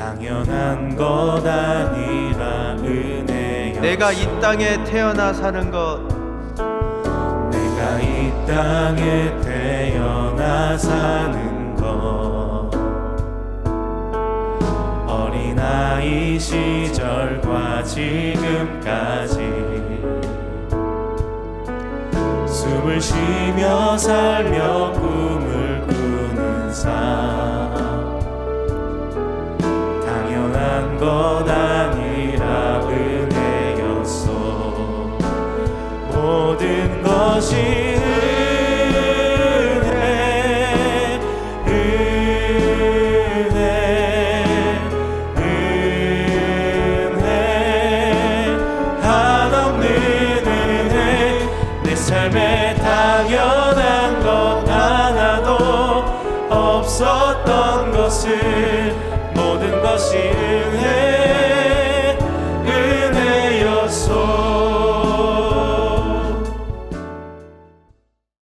당연한 것 아니라 은혜였어. 내가 이 땅에 태어나 사는 것. 내가 이 땅에 태어나 사는 것. 어린아이 시절과 지금까지 숨을 쉬며 살며 꿈을 것 아니라 은혜였어 모든 것이 은혜 은혜 은혜. 한없는 은혜 내 삶에 당연한 것 하나도 없었던 것을